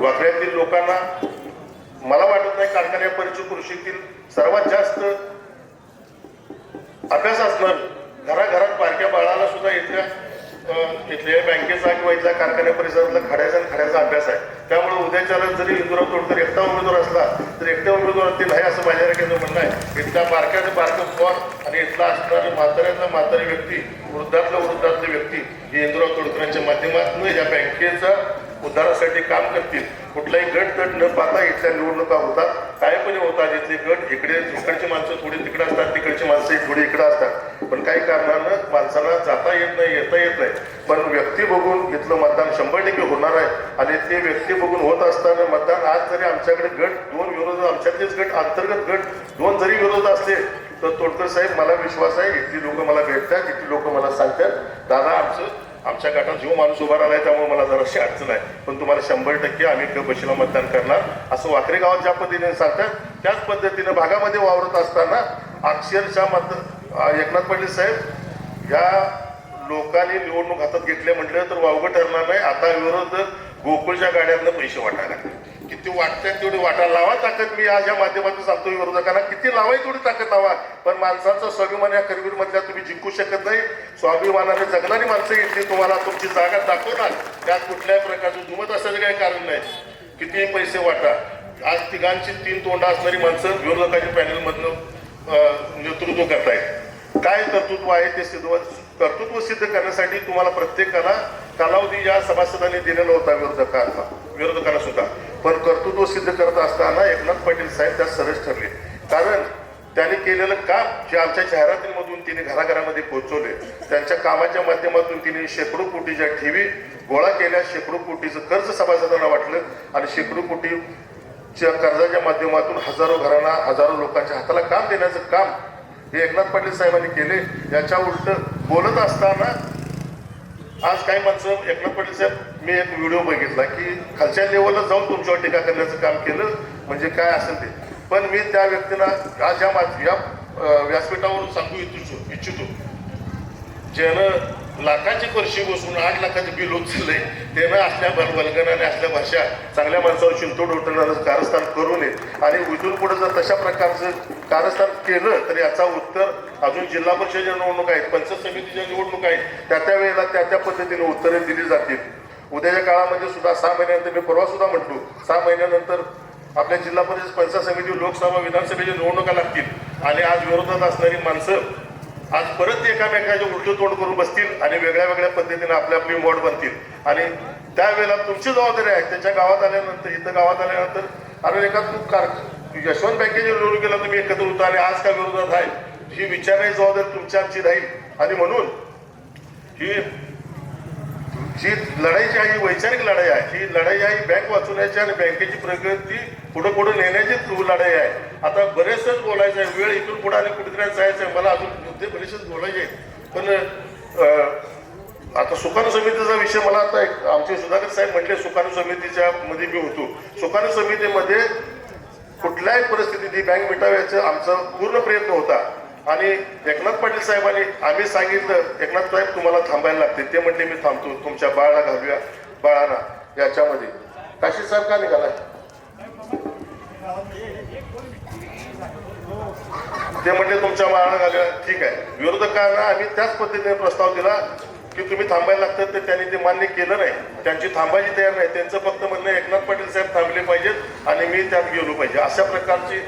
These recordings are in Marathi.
वाकड्यातील लोकांना मला वाटत नाही कारखान्या परिचय कृषीतील सर्वात जास्त अभ्यास असणार घराघरात पारख्या बाळाला सुद्धा इथल्या इथल्या बँकेचा किंवा इथल्या कारखान्या परिसरातला खड्याचा आणि खड्याचा अभ्यास आहे. त्यामुळे उद्याच्याला जरी इंदुराव तोडकर एकटा उमेदवार असला तर एकट्या उमेदवार ते नाही असं माझ्या केंद्र म्हणणं आहे. इथल्या बारक्याचं बारकं पॉर आणि इथला असणारे म्हाताऱ्यातला म्हातारी व्यक्ती वृद्धातला वृद्धातली व्यक्ती ही इंदुराव तोडकरांच्या माध्यमातून या बँकेचा उद्धारासाठी काम करतील. कुठलाही गट तट न पाहता इथल्या निवडणुका होतात. कायपणे होतात. इथले गट इकडे इकडची माणसं थोडी तिकडे असतात तिकडची माणसं थोडी इकडे असतात. पण काही कारणानं माणसाला जाता येत नाही येता येत नाही. पण व्यक्ती बघून इथलं मतदान शंभर टक्के होणार आहे. आणि ते व्यक्ती बघून होत असताना मतदान आज जरी आमच्याकडे गट दोन विरोध आमच्यातलेच गट अंतर्गत गट दोन जरी विरोध असले तर तोडकर साहेब मला विश्वास आहे इथली लोक मला भेटतात इथली लोक मला सांगतात. दादा आमचं आमच्या गटात जो माणूस उभा राहिलाय त्यामुळे मला जराशी अडचण आहे. पण तुम्हाला शंभर टक्के आम्ही क बशीला मतदान करणार. असं वाखरे गावात ज्या पद्धतीने सांगतात त्याच पद्धतीने भागामध्ये वावरत असताना अक्षरशः मत एकनाथ पाटील साहेब या लोकांनी निवडणूक हातात घेतल्या म्हटलं तर वावगं ठरणार नाही. आता विरोध गोकुळच्या गाड्यांना पैसे वाटायला लागले. किती वाटतंय तेवढी वाटायला लावा ताकद मी आज या माध्यमातून सांगतो विरोधकांना. किती लावाय तेवढी ताकद लावा. पण माणसाचं स्वाभिमान या करवीर मधल्या तुम्ही जिंकू शकत नाही. स्वाभिमानाने जगणारी माणसं इथली तुम्हाला तुमची जागा दाखवणार. त्यात कुठल्याही प्रकारचं दुमत असायचं काही कारण नाही. कितीही पैसे वाटा. आज तिघांची तीन तोंड असणारी माणसं विरोधकांच्या पॅनलमधनं नेतृत्व करतायत. काय कर्तृत्व आहे ते सिद्ध कर्तृत्व सिद्ध करण्यासाठी तुम्हाला प्रत्येकाला कालावधी या सभासदांनी दिलेला होता विरोधकांना विरोधकांना सुद्धा. पण कर्तृत्व सिद्ध करत असताना एकनाथ पाटील साहेब त्यात सरस ठरले. कारण त्यांनी केलेलं काम जे आमच्या जाहिरातींमधून तिने घराघरामध्ये पोहोचवले. त्यांच्या कामाच्या माध्यमातून तिने शेकडो कोटीच्या ठेवी गोळा केल्या. शेकडो कोटीचं कर्ज सभासदांना वाटलं आणि शेकडो कोटीच्या कर्जाच्या माध्यमातून हजारो घरांना हजारो लोकांच्या हाताला काम देण्याचं काम हे एकनाथ पाटील साहेबांनी केले याच्या उलट बोलत असताना आज काही माणसं एकनाथ पाटील साहेब मी एक व्हिडिओ बघितला की खालच्या लेवलला जाऊन तुमच्यावर टीका करण्याचं काम केलं म्हणजे काय असेल ते. पण मी त्या व्यक्तीला आज या या व्यासपीठावरून सांगू इच्छितो इच्छितो. ज्यानं लाखाची पर्शी बसून आठ लाखाचे बिल उचललंय त्यानं असल्या बलगणाने असल्या भाषा चांगल्या माणसावर शिंतोड उठवणारं कारस्थान करू नये आणि उजून पुढे जर तशा प्रकारचं कारस्थान केलं तर याचा उत्तर अजून जिल्हा परिषदेच्या निवडणूक आहेत पंचायत समितीच्या निवडणूक आहेत. त्या त्या वेळेला त्या त्या पद्धतीने उत्तरे दिली जातील. उद्याच्या काळामध्ये सुद्धा सहा महिन्यानंतर मी परवा सुद्धा म्हटलो सहा महिन्यानंतर आपल्या जिल्हा परिषद पंचायत समिती लोकसभा विधानसभेच्या निवडणुका लागतील. आणि आज विरोधात असणारी माणसं आज परत एकामेकाचे उलटं तोंड करून बसतील आणि वेगळ्या वेगळ्या पद्धतीने आपले आपली मोड बनतील. आणि त्यावेळेला तुमची जबाबदारी आहे. त्याच्या गावात आल्यानंतर इथं गावात आल्यानंतर अरे एका तू कार यशवंत बँकेच्या निवडणुकीला तुम्ही एकत्र होता आणि आज का विरोधात आहे? ही विचारण्याची जबाबदारी तुमच्या आमची राहील. आणि म्हणून ही जी लढाई जी आहे ही वैचारिक लढाई आहे ही लढाई आहे बँक वाचवण्याची आणि बँकेची प्रगती पुढे पुढे नेण्याची लढाई आहे. आता बरेचसेच बोलायचं आहे वेळ इथून पुढे आणि कुठेतरी जायचं आहे मला अजून मुद्दे बरेचसेच बोलायचे आहेत. पण आता सुकाणू समितीचा विषय मला आता एक आमचे सुधाकर साहेब म्हटले सुकाणू समितीच्या मध्ये मी होतो. सुकाणू समितीमध्ये कुठल्याही परिस्थितीत ही बँक मिटावायचा आमचा पूर्ण प्रयत्न होता. आणि एकनाथ पाटील साहेबांनी आम्ही सांगितलं एकनाथ साहेब तुम्हाला थांबायला लागते ते म्हटले मी थांबतो. तुमच्या बाळाला घालूया बाळाला याच्यामध्ये. काशी साहेब का निघालाय ते म्हटले तुमच्या बाळाला घालूया. ठीक आहे. विरोधकांना आम्ही त्याच पद्धतीने प्रस्ताव दिला की तुम्ही थांबायला लागतात तर त्यांनी ते मान्य केलं नाही. त्यांची थांबायची तयार नाही. त्यांचं फक्त म्हणणं एकनाथ पाटील साहेब थांबले पाहिजेत आणि मी त्यात गेलो पाहिजे. अशा प्रकारची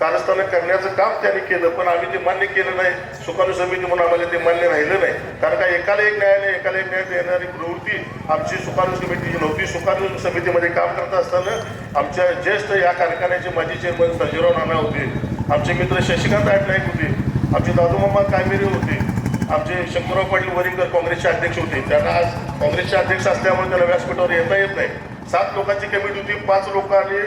कारस्थानं करण्याचं काम त्यांनी केलं पण आम्ही ते मान्य केलं नाही. सुकाणू समिती म्हणून आम्हाला ते मान्य राहिलं नाही. कारण का एकाला एक न्यायालय एकाला एक न्याय देणारी प्रवृत्ती आमची सुकाणू समितीची नव्हती. सुकाणू समितीमध्ये काम करत असताना आमच्या ज्येष्ठ या कारखान्याचे माजी चेअरमन सजीराव नाना होते. आमचे मित्र शशिकांत आट नाईक होते. आमचे दादूमामा कामेरे होते. आमचे शंकरराव पाटील वरिंकर काँग्रेसचे अध्यक्ष होते. त्यांना आज काँग्रेसचे अध्यक्ष असल्यामुळे त्यांना व्यासपीठावर येता येत नाही. सात लोकांची कमिटी होती. पाच लोकांनी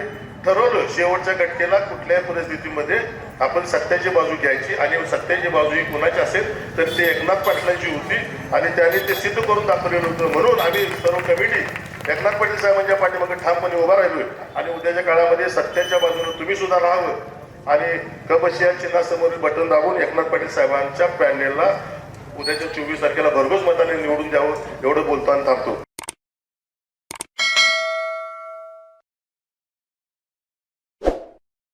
ठरवलं शेवटच्या घटकेला कुठल्याही परिस्थितीमध्ये आपण सत्याची बाजू घ्यायची आणि सत्याची बाजू ही कोणाची असेल तर ती एकनाथ पाटलांची होती आणि त्याने ते सिद्ध करून दाखवलेलं होतं. म्हणून आम्ही सर्व कमिटी एकनाथ पाटील साहेबांच्या पाठीमागे ठामपणे उभा राहिलोय. आणि उद्याच्या काळामध्ये सत्याच्या बाजूने तुम्ही सुद्धा राहावं. आणि कबशी या चिन्हासमोरील बटन दाबून एकनाथ पाटील साहेबांच्या पॅनेलला उद्याच्या चोवीस तारखेला भरघोस मताने निवडून द्यावं एवढं बोलताण थांबतो.